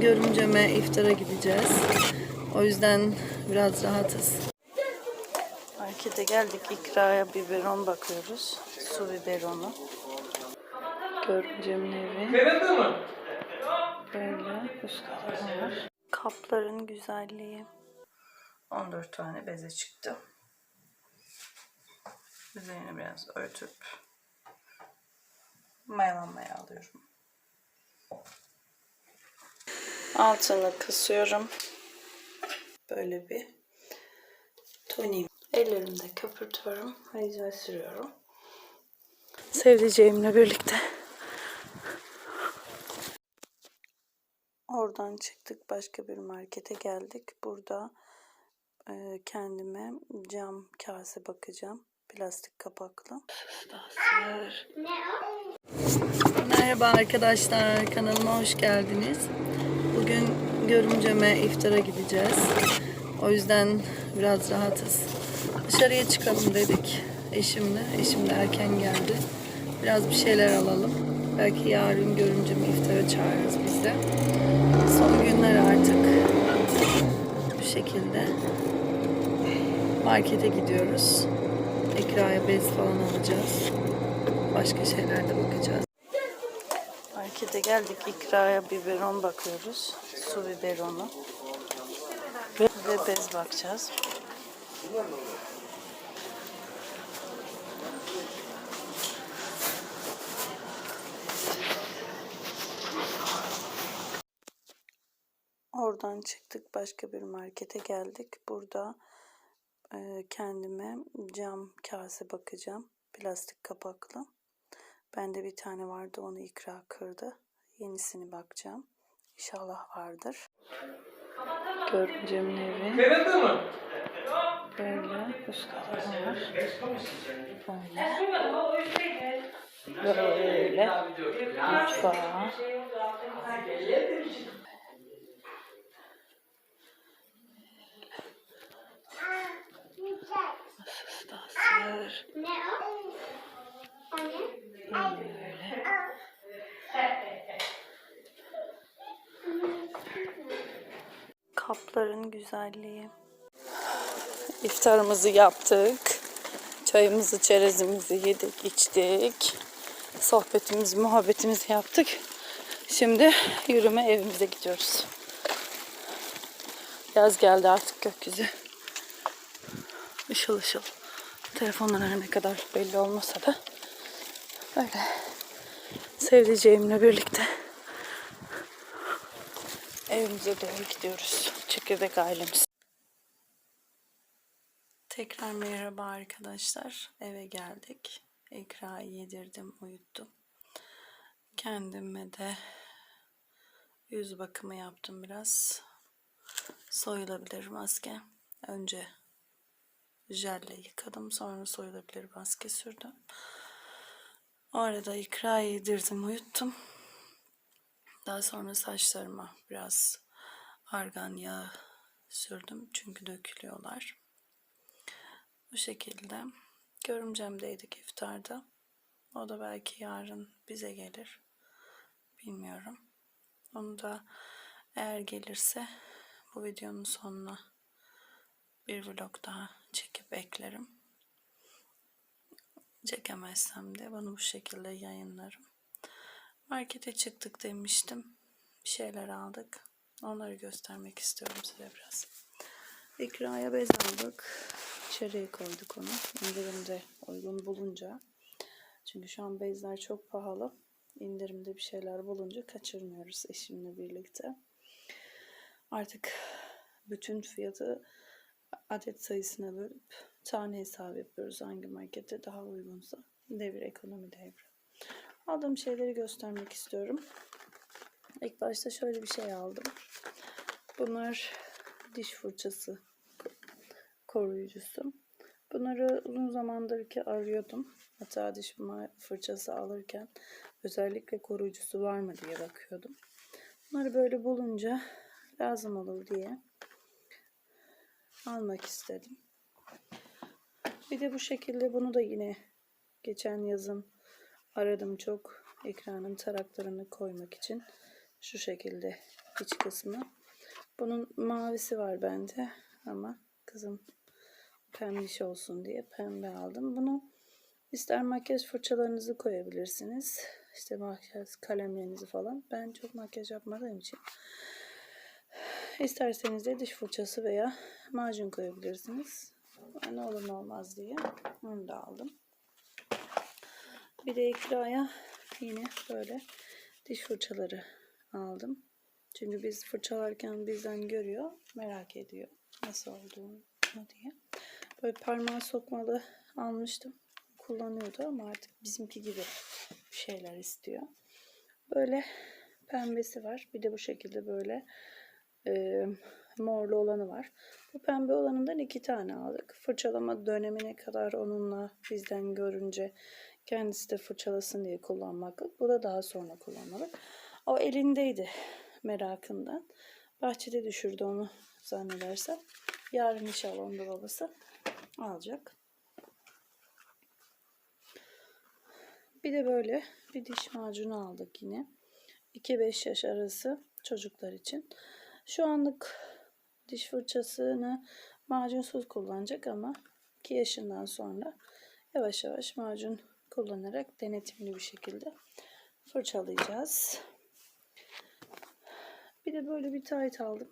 görümceme iftara gideceğiz. O yüzden biraz rahatız. Markete geldik. İkraya biberon bakıyoruz. Su biberonu. Görümcemin evi. Böyle üst katta var. Kapların güzelliği. 14 tane beze çıktı. Üzerini biraz örtüp mayalanmaya alıyorum. Altını kısıyorum. Böyle bir tonik. Ellerimde köpürtüyorum ve yüzüme sürüyorum. Sevdiceğimle birlikte. Oradan çıktık başka bir markete geldik. Burada e, kendime cam kase bakacağım. Plastik kapaklı. Merhaba arkadaşlar kanalıma hoş geldiniz. Bugün görümceme iftara gideceğiz. O yüzden biraz rahatız. Dışarıya çıkalım dedik eşimle. Eşim de erken geldi. Biraz bir şeyler alalım. Belki yarın görümcemi iftara çağırırız biz de. Son günler artık bu şekilde markete gidiyoruz. Ekraya bez falan alacağız. Başka şeyler de bakacağız. Markete geldik. İkraya biberon bakıyoruz. Su biberonu. Ve bez bakacağız. Oradan çıktık başka bir markete geldik. Burada e, kendime cam kase bakacağım. Plastik kapaklı. Bende bir tane vardı onu ikra kırdı. Yenisini bakacağım. İnşallah vardır. Görümcemin evi. Kırıldı mı? Böyle üst katta var. Böyle. Böyle. Mutfağı. Sır. Ne o? O ne? Böyle. Kapların güzelliği. İftarımızı yaptık. Çayımızı, çerezimizi yedik, içtik. Sohbetimizi, muhabbetimizi yaptık. Şimdi yürüme evimize gidiyoruz. Yaz geldi artık gökyüzü. Işıl ışıl. Telefonlar her ne kadar belli olmasa da böyle sevdiceğimle birlikte evimize doğru gidiyoruz. Çekirdek ailemiz. Tekrar merhaba arkadaşlar. Eve geldik. Ekra'yı yedirdim, uyuttum. Kendime de yüz bakımı yaptım biraz. Soyulabilir maske. Önce jelle yıkadım. Sonra soyulabilir maske sürdüm. O arada ikra yedirdim, uyuttum. Daha sonra saçlarıma biraz argan yağı sürdüm. Çünkü dökülüyorlar. Bu şekilde. Görümcemdeydik iftarda. O da belki yarın bize gelir. Bilmiyorum. Onu da eğer gelirse bu videonun sonuna bir vlog daha çekip eklerim. Çekemezsem de bunu bu şekilde yayınlarım. Markete çıktık demiştim. Bir şeyler aldık. Onları göstermek istiyorum size biraz. İkraya bez aldık. İçeriye koyduk onu. İndirimde uygun bulunca. Çünkü şu an bezler çok pahalı. İndirimde bir şeyler bulunca kaçırmıyoruz eşimle birlikte. Artık bütün fiyatı adet sayısına bölüp tane hesabı yapıyoruz hangi markette daha uygunsa. Devir ekonomi devri. Aldığım şeyleri göstermek istiyorum. İlk başta şöyle bir şey aldım. Bunlar diş fırçası koruyucusu. Bunları uzun zamandır ki arıyordum. Hatta diş fırçası alırken özellikle koruyucusu var mı diye bakıyordum. Bunları böyle bulunca lazım olur diye almak istedim. Bir de bu şekilde bunu da yine geçen yazın aradım çok ekranın taraklarını koymak için şu şekilde iç kısmı. Bunun mavisi var bende ama kızım pembiş olsun diye pembe aldım. Bunu ister makyaj fırçalarınızı koyabilirsiniz. İşte makyaj kalemlerinizi falan. Ben çok makyaj yapmadığım için İsterseniz de diş fırçası veya macun koyabilirsiniz. Ne olur ne olmaz diye onu da aldım. Bir de ikraya yine böyle diş fırçaları aldım. Çünkü biz fırçalarken bizden görüyor, merak ediyor nasıl olduğunu diye. Böyle parmağı sokmalı almıştım. Kullanıyordu ama artık bizimki gibi bir şeyler istiyor. Böyle pembesi var. Bir de bu şekilde böyle e, morlu olanı var. Bu pembe olanından iki tane aldık. Fırçalama dönemine kadar onunla bizden görünce kendisi de fırçalasın diye kullanmaklık. Bu da daha sonra kullanmalık. O elindeydi merakından. Bahçede düşürdü onu zannedersem. Yarın inşallah onu babası alacak. Bir de böyle bir diş macunu aldık yine. 2-5 yaş arası çocuklar için. Şu anlık diş fırçasını macunsuz kullanacak ama 2 yaşından sonra yavaş yavaş macun kullanarak denetimli bir şekilde fırçalayacağız. Bir de böyle bir tayt aldım.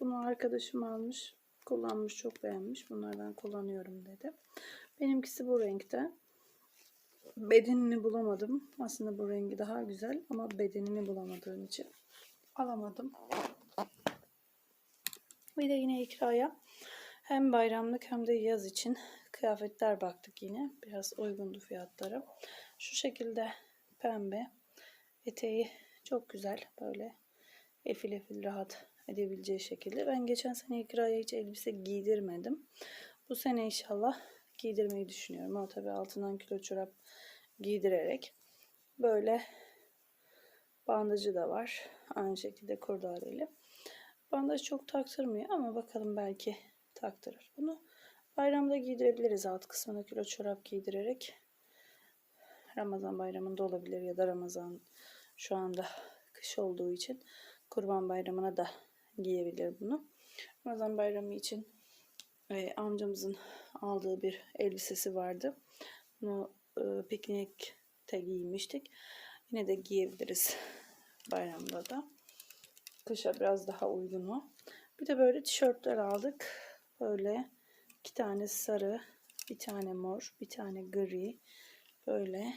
Bunu arkadaşım almış. Kullanmış çok beğenmiş. Bunlardan kullanıyorum dedi. Benimkisi bu renkte. Bedenini bulamadım. Aslında bu rengi daha güzel ama bedenini bulamadığım için alamadım. Bir de yine ikraya hem bayramlık hem de yaz için kıyafetler baktık yine. Biraz uygundu fiyatları. Şu şekilde pembe. Eteği çok güzel. Böyle efil efil rahat edebileceği şekilde. Ben geçen sene ikraya hiç elbise giydirmedim. Bu sene inşallah giydirmeyi düşünüyorum. Ama tabii altından kilo çorap giydirerek. Böyle bandajı da var. Aynı şekilde kurdaleli. Bandaj çok taktırmıyor ama bakalım belki taktırır. Bunu bayramda giydirebiliriz alt kısmına kilo çorap giydirerek. Ramazan bayramında olabilir ya da Ramazan şu anda kış olduğu için kurban bayramına da giyebilir bunu. Ramazan bayramı için e, amcamızın aldığı bir elbisesi vardı. Bunu e, piknikte giymiştik. Yine de giyebiliriz bayramda da. Kışa biraz daha uygun o. Bir de böyle tişörtler aldık. Böyle iki tane sarı, bir tane mor, bir tane gri. Böyle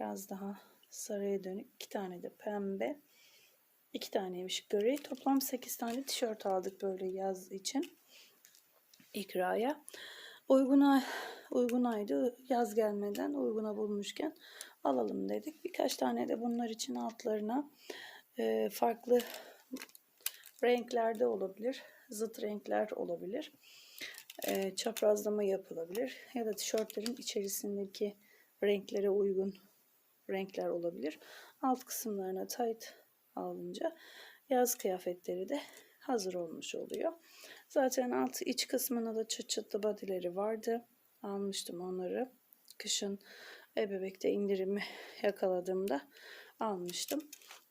biraz daha sarıya dönük. iki tane de pembe. İki taneymiş gri. Toplam 8 tane tişört aldık böyle yaz için. İkraya. Uyguna, uygun aydı. Yaz gelmeden uyguna bulmuşken alalım dedik. Birkaç tane de bunlar için altlarına e, farklı renklerde olabilir. Zıt renkler olabilir. E, çaprazlama yapılabilir. Ya da tişörtlerin içerisindeki renklere uygun renkler olabilir. Alt kısımlarına tight alınca yaz kıyafetleri de hazır olmuş oluyor. Zaten alt iç kısmına da çıt çıtlı bodyleri vardı. Almıştım onları. Kışın ebebekte indirimi yakaladığımda almıştım.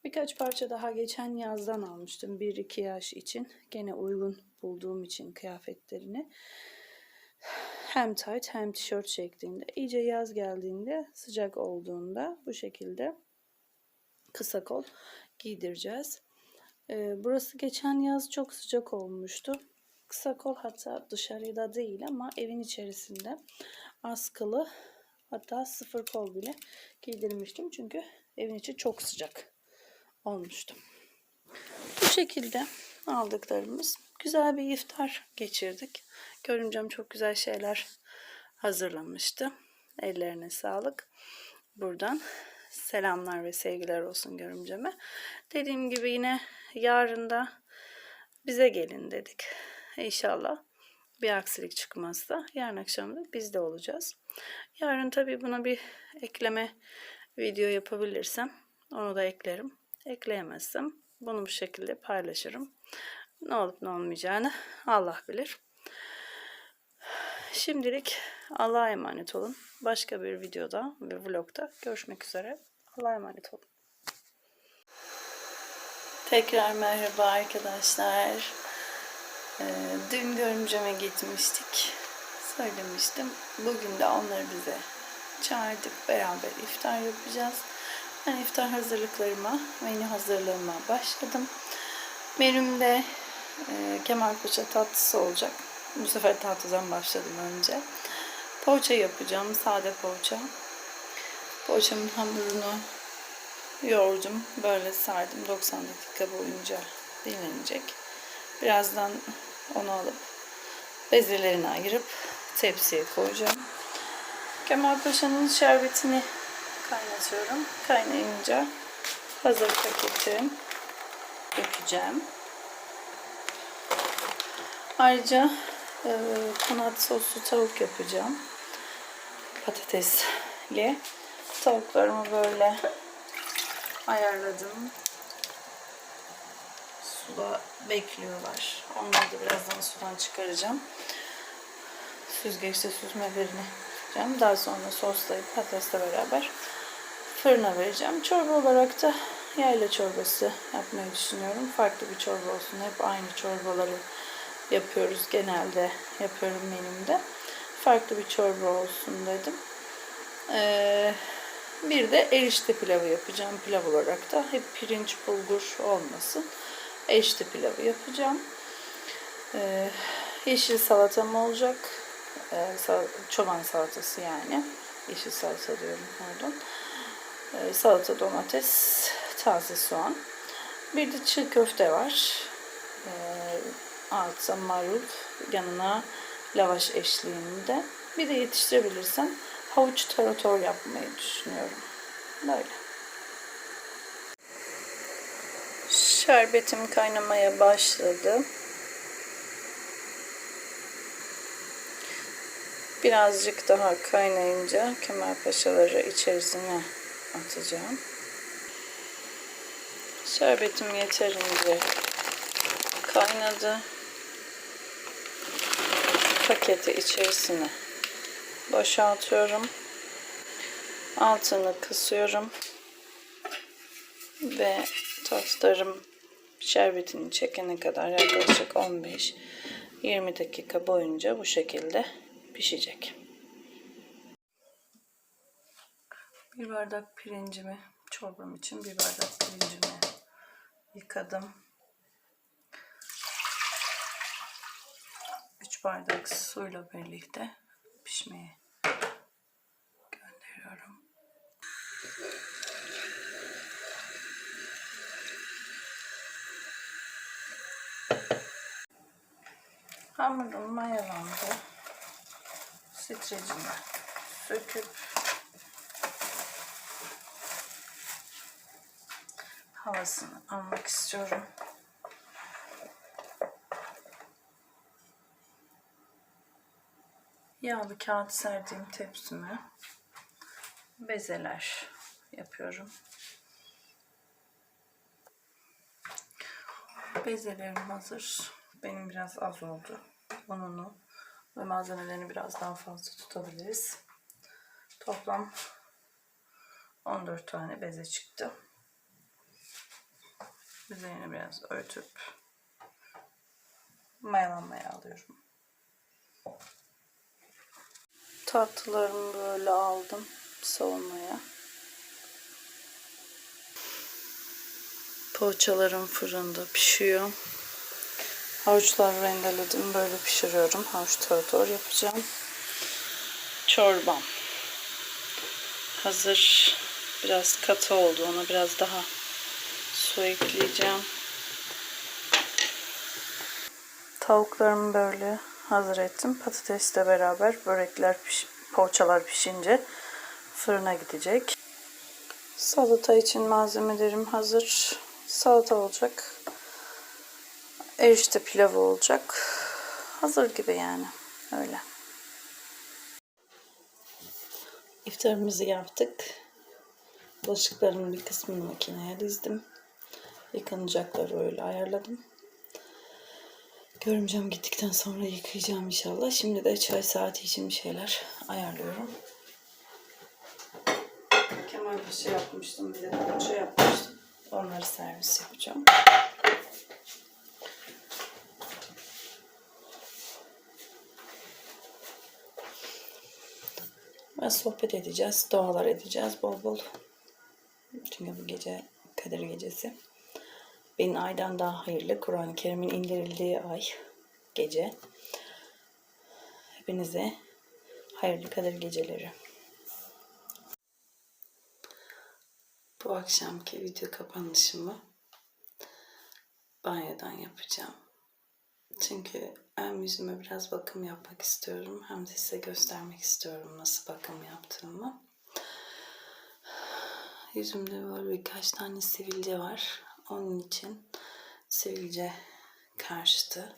Birkaç parça daha geçen yazdan almıştım. 1-2 yaş için. Gene uygun bulduğum için kıyafetlerini. Hem tight hem tişört şeklinde. İyice yaz geldiğinde sıcak olduğunda bu şekilde kısa kol giydireceğiz. Ee, burası geçen yaz çok sıcak olmuştu. Kısa kol hatta dışarıda değil ama evin içerisinde askılı hatta sıfır kol bile giydirmiştim. Çünkü evin içi çok sıcak olmuştu. Bu şekilde aldıklarımız güzel bir iftar geçirdik. Görümcem çok güzel şeyler hazırlamıştı. Ellerine sağlık. Buradan selamlar ve sevgiler olsun görümceme. Dediğim gibi yine yarın da bize gelin dedik. İnşallah bir aksilik çıkmazsa yarın akşam da biz de olacağız. Yarın tabii buna bir ekleme video yapabilirsem onu da eklerim. Ekleyemezsem bunu bu şekilde paylaşırım. Ne olup ne olmayacağını Allah bilir. Şimdilik Allah'a emanet olun. Başka bir videoda ve vlogda görüşmek üzere. Allah'a emanet olun. Tekrar merhaba arkadaşlar. Ee, dün görümceme gitmiştik. Söylemiştim. Bugün de onları bize çağırdık. Beraber iftar yapacağız. Ben iftar hazırlıklarıma, menü hazırlığıma başladım. Menümde e, Kemalpaşa tatlısı olacak. Bu sefer tatlıdan başladım önce. Poğaça yapacağım. Sade poğaça. Poğaçamın hamurunu yoğurdum. Böyle sardım. 90 dakika boyunca dinlenecek. Birazdan onu alıp bezelerini ayırıp tepsiye koyacağım. Kemal Paşa'nın şerbetini kaynatıyorum. Kaynayınca hazır paketi dökeceğim. Ayrıca e, kanat soslu tavuk yapacağım. Patatesli. Tavuklarımı böyle ayarladım. Suda bekliyorlar. Onları da birazdan sudan çıkaracağım. Süzgeçte süzmelerini yapacağım. Daha sonra soslayıp patatesle beraber fırına vereceğim. Çorba olarak da yayla çorbası yapmayı düşünüyorum. Farklı bir çorba olsun. Hep aynı çorbaları yapıyoruz. Genelde yapıyorum menümde. Farklı bir çorba olsun dedim. Ee, bir de erişte pilavı yapacağım. Pilav olarak da hep pirinç bulgur olmasın. Erişte pilavı yapacağım. Ee, yeşil salatam olacak. Ee, sal- çoban salatası yani. Yeşil salata diyorum pardon. Ee, salata, domates, taze soğan. Bir de çiğ köfte var. Ee, altta marul, yanına lavaş eşliğinde. Bir de yetiştirebilirsen havuç tarator yapmayı düşünüyorum. Böyle. Şerbetim kaynamaya başladı. Birazcık daha kaynayınca kemalpaşaları içerisine atacağım. Şerbetim yeterince kaynadı. Paketi içerisine boşaltıyorum. Altını kısıyorum. Ve tostlarım şerbetini çekene kadar yaklaşık 15-20 dakika boyunca bu şekilde pişecek. Bir bardak pirincimi, çorbam için bir bardak pirincimi yıkadım. 3 bardak suyla birlikte pişmeye gönderiyorum. Hamurum mayalandı. Streçimi söküp havasını almak istiyorum. Yağlı kağıt serdiğim tepsime bezeler yapıyorum. Bezelerim hazır. Benim biraz az oldu. Ununu ve malzemelerini biraz daha fazla tutabiliriz. Toplam 14 tane beze çıktı. Üzerini biraz örtüp mayalanmaya alıyorum. Tatlılarımı böyle aldım soğumaya. Poğaçalarım fırında pişiyor. Havuçları rendeledim. Böyle pişiriyorum. Havuç tarator yapacağım. Çorbam. Hazır. Biraz katı oldu. Ona biraz daha su ekleyeceğim. Tavuklarımı böyle hazır ettim. Patatesle beraber börekler, piş poğaçalar pişince fırına gidecek. Salata için malzemelerim hazır. Salata olacak. Erişte pilavı olacak. Hazır gibi yani. Öyle. İftarımızı yaptık. Bulaşıklarımın bir kısmını makineye dizdim. Yıkanacakları öyle ayarladım. Görümcem gittikten sonra yıkayacağım inşallah. Şimdi de çay saati için bir şeyler ayarlıyorum. Kemal Paşa yapmıştım. Bir de poğaça yapmıştım. Onları servis yapacağım. Ve sohbet edeceğiz, dualar edeceğiz bol bol. Çünkü bu gece Kadir Gecesi. Bin aydan daha hayırlı Kur'an-ı Kerim'in indirildiği ay, gece. Hepinize hayırlı Kadir Geceleri. Bu akşamki video kapanışımı banyodan yapacağım. Çünkü hem yüzüme biraz bakım yapmak istiyorum hem de size göstermek istiyorum nasıl bakım yaptığımı. Yüzümde böyle birkaç tane sivilce var. Onun için sivilce karşıtı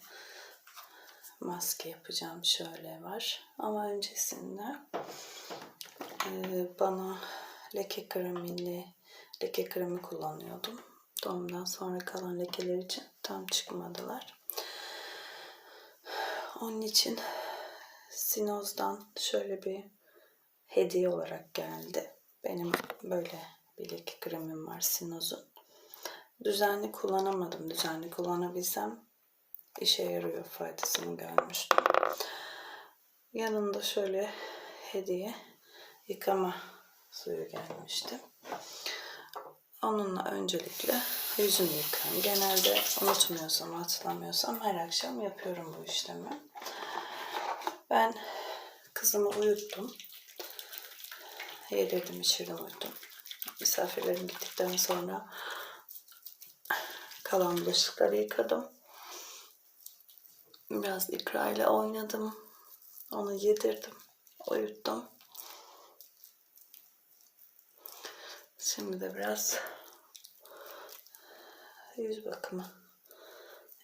maske yapacağım. Şöyle var. Ama öncesinde e, bana leke kremiyle leke kremi kullanıyordum. Doğumdan sonra kalan lekeler için tam çıkmadılar. Onun için Sinoz'dan şöyle bir hediye olarak geldi. Benim böyle bir leke kremim var Sinoz'un. Düzenli kullanamadım. Düzenli kullanabilsem işe yarıyor faydasını görmüştüm. Yanında şöyle hediye yıkama suyu gelmişti. Onunla öncelikle yüzümü yıkarım. Genelde unutmuyorsam, hatırlamıyorsam her akşam yapıyorum bu işlemi. Ben kızımı uyuttum. Yedirdim, içirdim, uyuttum. Misafirlerim gittikten sonra kalan bulaşıkları yıkadım. Biraz ikra ile oynadım. Onu yedirdim, uyuttum. Şimdi de biraz yüz bakımı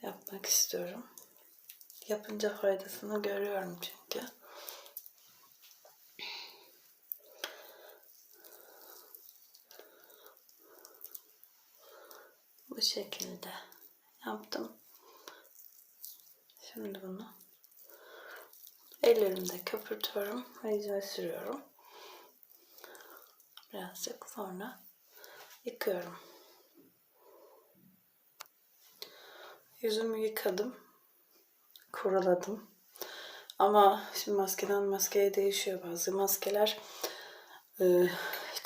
yapmak istiyorum. Yapınca faydasını görüyorum çünkü. Bu şekilde yaptım. Şimdi bunu ellerimde köpürtüyorum ve yüzüme sürüyorum. Birazcık sonra yıkıyorum. Yüzümü yıkadım. Kuruladım. Ama şimdi maskeden maskeye değişiyor bazı maskeler. e,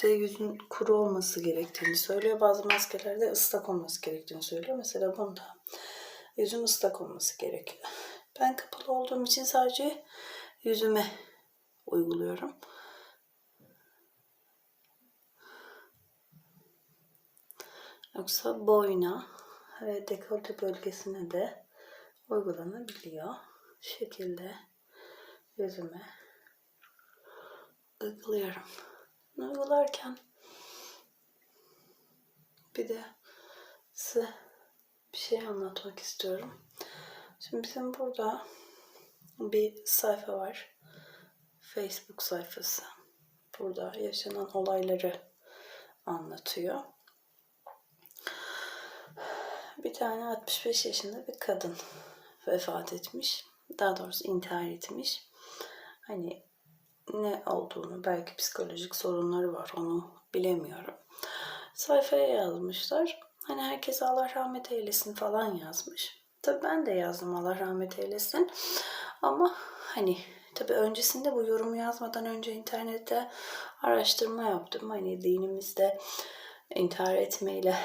işte yüzün kuru olması gerektiğini söylüyor. Bazı maskelerde ıslak olması gerektiğini söylüyor. Mesela bunda yüzün ıslak olması gerekiyor. Ben kapalı olduğum için sadece yüzüme uyguluyorum. Yoksa boyna ve dekolte bölgesine de uygulanabiliyor. Şekilde yüzüme uyguluyorum. Uygularken bir de size bir şey anlatmak istiyorum. Şimdi bizim burada bir sayfa var. Facebook sayfası. Burada yaşanan olayları anlatıyor. Bir tane 65 yaşında bir kadın vefat etmiş. Daha doğrusu intihar etmiş. Hani ne olduğunu belki psikolojik sorunları var onu bilemiyorum. Sayfaya yazmışlar. Hani herkes Allah rahmet eylesin falan yazmış. Tabii ben de yazdım Allah rahmet eylesin. Ama hani tabii öncesinde bu yorumu yazmadan önce internette araştırma yaptım. Hani dinimizde intihar etmeyle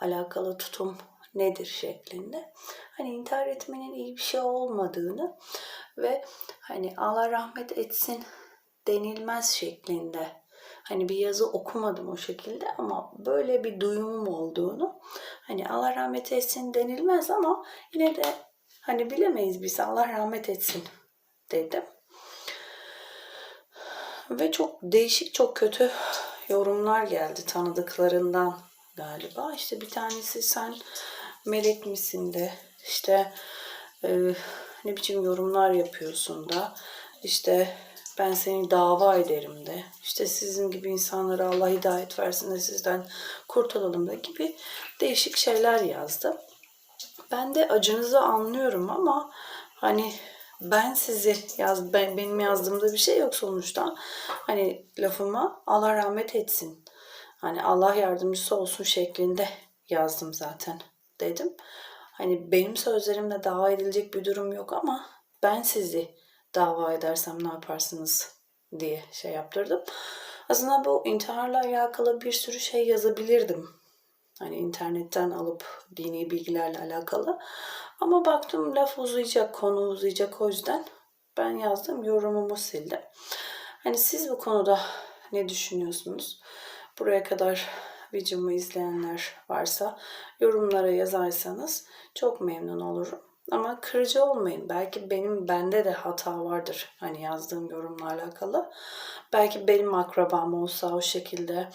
alakalı tutum nedir şeklinde. Hani intihar etmenin iyi bir şey olmadığını ve hani Allah rahmet etsin denilmez şeklinde. Hani bir yazı okumadım o şekilde ama böyle bir duyumum olduğunu. Hani Allah rahmet etsin denilmez ama yine de hani bilemeyiz biz Allah rahmet etsin dedim. Ve çok değişik, çok kötü yorumlar geldi tanıdıklarından galiba. İşte bir tanesi sen melek misin de işte e, ne biçim yorumlar yapıyorsun da işte ben seni dava ederim de işte sizin gibi insanlara Allah hidayet versin de sizden kurtulalım da gibi değişik şeyler yazdı. Ben de acınızı anlıyorum ama hani ben sizi yaz ben benim yazdığımda bir şey yok sonuçta. Hani lafıma Allah rahmet etsin. Hani Allah yardımcısı olsun şeklinde yazdım zaten dedim. Hani benim sözlerimle dava edilecek bir durum yok ama ben sizi dava edersem ne yaparsınız diye şey yaptırdım. Aslında bu intiharla alakalı bir sürü şey yazabilirdim. Hani internetten alıp dini bilgilerle alakalı. Ama baktım laf uzayacak, konu uzayacak o yüzden ben yazdım, yorumumu sildim. Hani siz bu konuda ne düşünüyorsunuz? Buraya kadar videomu izleyenler varsa yorumlara yazarsanız çok memnun olurum. Ama kırıcı olmayın. Belki benim bende de hata vardır. Hani yazdığım yorumla alakalı. Belki benim akrabam olsa o şekilde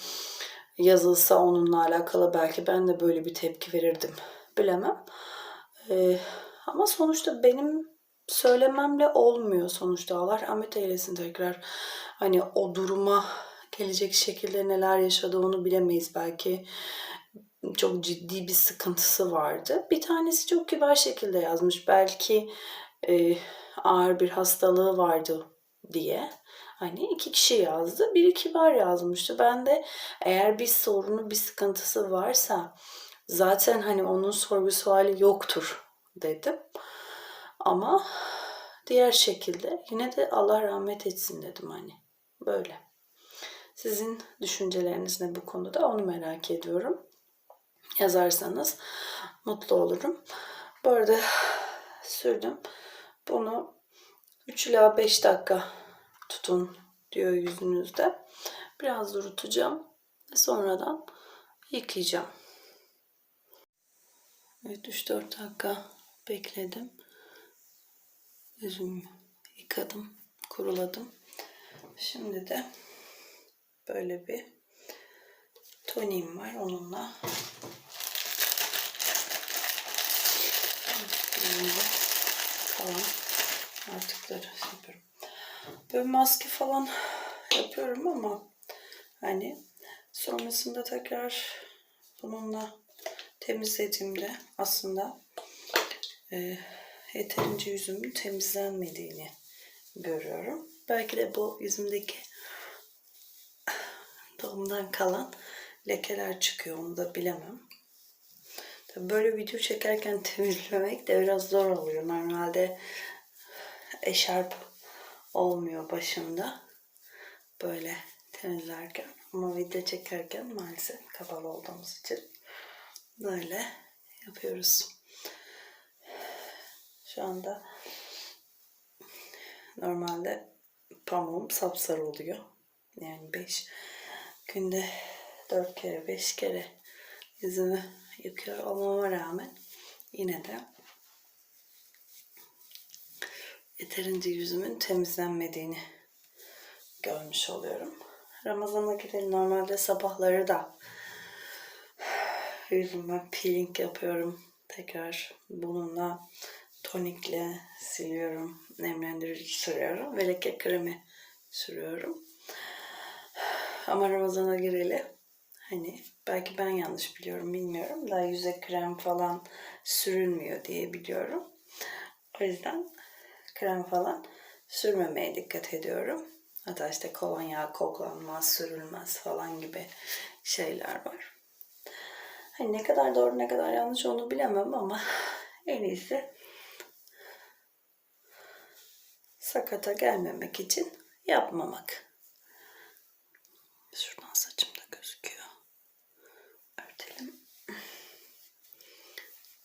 yazılsa onunla alakalı belki ben de böyle bir tepki verirdim. Bilemem. Ee, ama sonuçta benim söylememle olmuyor sonuçta. Allah rahmet eylesin tekrar. Hani o duruma gelecek şekilde neler yaşadığını bilemeyiz belki. Çok ciddi bir sıkıntısı vardı. Bir tanesi çok kibar şekilde yazmış. Belki e, ağır bir hastalığı vardı diye. Hani iki kişi yazdı. Biri kibar yazmıştı. Ben de eğer bir sorunu, bir sıkıntısı varsa zaten hani onun sorgu suali yoktur dedim. Ama diğer şekilde yine de Allah rahmet etsin dedim hani. Böyle. Sizin düşünceleriniz ne bu konuda onu merak ediyorum. Yazarsanız mutlu olurum. Bu arada sürdüm. Bunu 3 ila 5 dakika tutun diyor yüzünüzde. Biraz durutacağım ve sonradan yıkayacağım. Evet 3-4 dakika bekledim. Yüzümü yıkadım, kuruladım. Şimdi de böyle bir toniğim var onunla. Yüzümde falan artıkları yapıyorum. Böyle maske falan yapıyorum ama hani sonrasında tekrar bununla temizlediğimde aslında e, yeterince yüzümün temizlenmediğini görüyorum. Belki de bu yüzümdeki doğumdan kalan lekeler çıkıyor onu da bilemem. Tabii böyle video çekerken temizlemek de biraz zor oluyor. Normalde eşarp olmuyor başımda. Böyle temizlerken. Ama video çekerken maalesef kapalı olduğumuz için böyle yapıyoruz. Şu anda normalde pamuğum sapsarı oluyor. Yani 5 günde 4 kere 5 kere yüzümü yıkıyor olmama rağmen yine de yeterince yüzümün temizlenmediğini görmüş oluyorum. Ramazana girelim. Normalde sabahları da yüzüme peeling yapıyorum. Tekrar bununla tonikle siliyorum. Nemlendirici sürüyorum. Ve leke kremi sürüyorum. Ama Ramazan'a gireli hani belki ben yanlış biliyorum bilmiyorum. Daha yüze krem falan sürülmüyor diye biliyorum. O yüzden krem falan sürmemeye dikkat ediyorum. Hatta işte kolonya koklanmaz, sürülmez falan gibi şeyler var. Hani ne kadar doğru ne kadar yanlış onu bilemem ama en iyisi sakata gelmemek için yapmamak. Şuradan saçım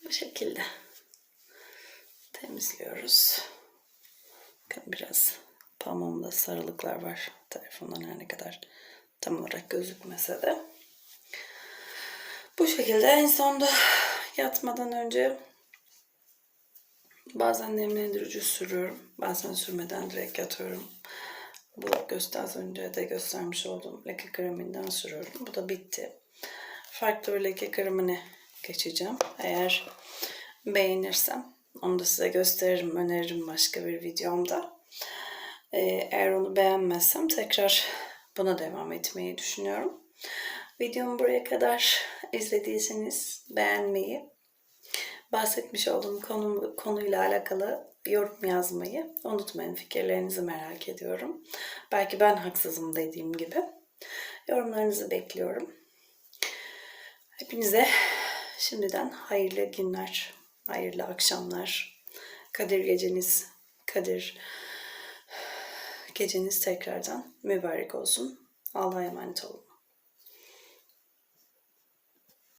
Bu şekilde temizliyoruz. Bakın biraz pamuğumda sarılıklar var. Telefondan her ne kadar tam olarak gözükmese de. Bu şekilde en sonunda yatmadan önce bazen nemlendirici sürüyorum. Bazen sürmeden direkt yatıyorum. Bu göster az önce de göstermiş olduğum leke kreminden sürüyorum. Bu da bitti. Farklı bir leke kremine geçeceğim. Eğer beğenirsem onu da size gösteririm, öneririm başka bir videomda. Ee, eğer onu beğenmezsem tekrar buna devam etmeyi düşünüyorum. Videomu buraya kadar izlediyseniz beğenmeyi, bahsetmiş olduğum konu, konuyla alakalı yorum yazmayı unutmayın. Fikirlerinizi merak ediyorum. Belki ben haksızım dediğim gibi. Yorumlarınızı bekliyorum. Hepinize Şimdiden hayırlı günler, hayırlı akşamlar. Kadir geceniz, Kadir geceniz tekrardan mübarek olsun. Allah'a emanet olun.